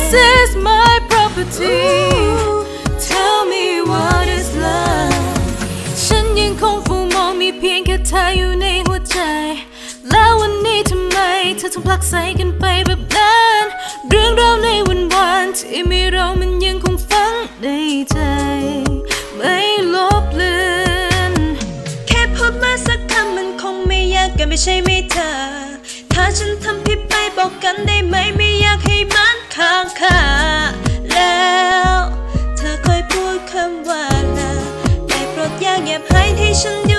This is my property Ooh, Tell me what is love ฉันยังคงฟูมองมีเพียงแค่เธออยู่ในหัวใจ แล้ววันนี้ทำไมเธอถึงพลักใสกันไปแบบนั้น เรื่องราวในวันวันที่มีเรามันยังคง แบบให้ที่ฉัน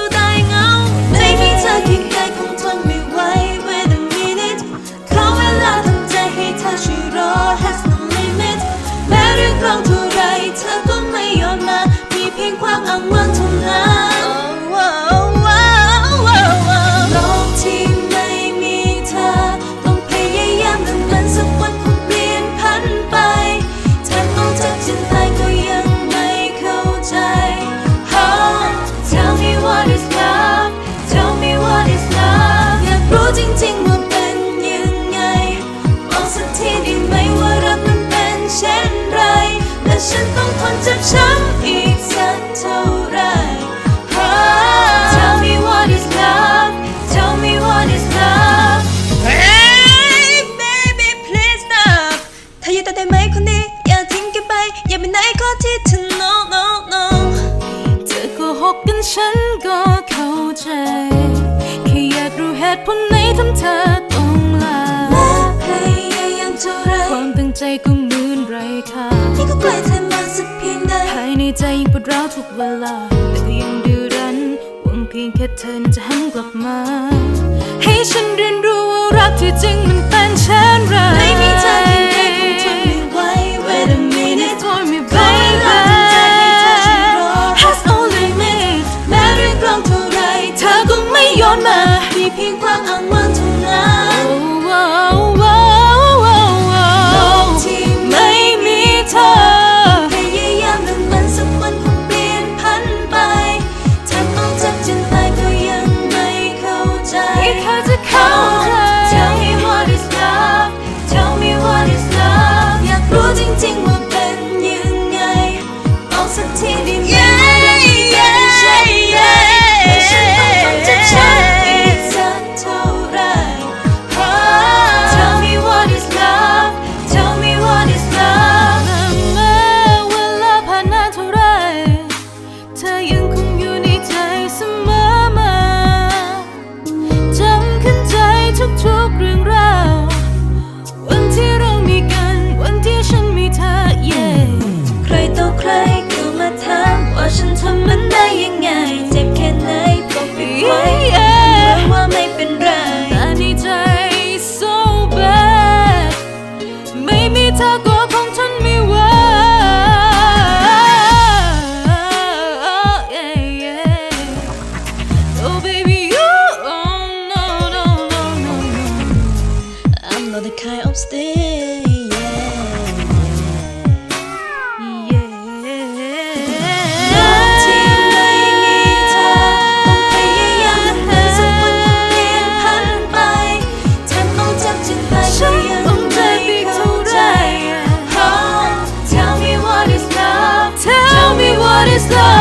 ตุผลไหนทำเธอต้องลาและพยายามเท่าไรความตั้งใจก็เหมือนไรค่ะที่ก็ใกล้เธอมาสักเพียงใดภายในใจยังปวดร้าวทุกเวลา แต่ก็ยังดื้อรั้นหวังเพียงแค่เธอจะหันกลับมา ให้ฉันเรียนรู้ว่ารักที่จริงมันเป็นเช่นไร Oh, oh baby you oh no no no no no. I'm not the kind of thing slow.